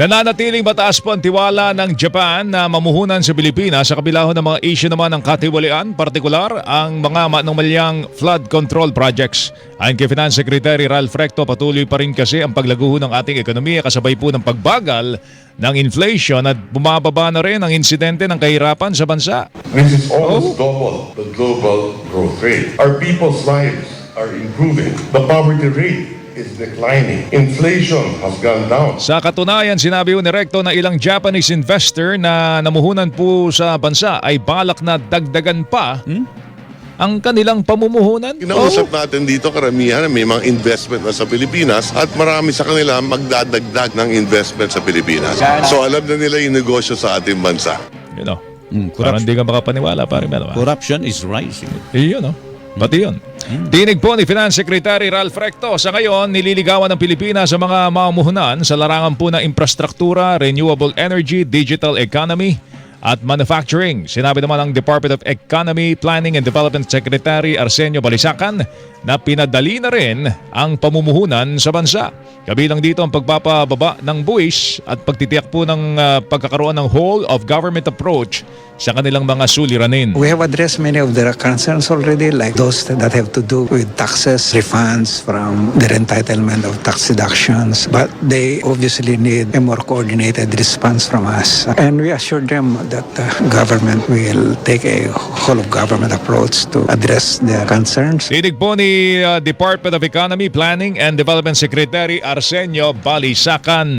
Nananatiling mataas po ang tiwala ng Japan na mamuhunan sa Pilipinas sa kabila ho ng mga issue naman ng katiwalian, partikular ang mga manumalyang flood control projects. Ayon kay Finance Secretary Ralph Recto, patuloy pa rin kasi ang paglaguho ng ating ekonomiya kasabay po ng pagbagal ng inflation at bumababa na rin ang insidente ng kahirapan sa bansa. This is almost double the global growth rate. Our people's lives are improving. The poverty rate is declining. Inflation has gone down. Sa katunayan, sinabi ni Recto na ilang Japanese investor na namuhunan po sa bansa ay balak na dagdagan pa ang kanilang pamumuhunan. Kinausap natin dito karamihan may mga investment na sa Pilipinas at marami sa kanila magdadagdag ng investment sa Pilipinas. So alam na nila yung negosyo sa ating bansa. You know, Mm, parang corruption, hindi ka makapaniwala, ah. corruption is rising. Yun, no? Pati yun. Tinig po ni Finance Secretary Ralph Recto. Sa ngayon, nililigawan ng Pilipinas sa mga mamumuhunan sa larangan po ng infrastruktura, renewable energy, digital economy, at manufacturing. Sinabi naman ng Department of Economy, Planning and Development Secretary Arsenio Balisacan na pinadali na rin ang pamumuhunan sa bansa. Kabilang dito ang pagpapababa ng buwis at pagtitiyak po ng ah, pagkakaroon ng whole of government approach sa kanilang mga suliranin. We have addressed many of their concerns already, like those that have to do with taxes, refunds from their entitlement of tax deductions. But they obviously need a more coordinated response from us. And we assure them that the government will take a whole of government approach to address their concerns. Tinig po ni uh, Department of Economy, Planning and Development Secretary Arsenio Balisacan.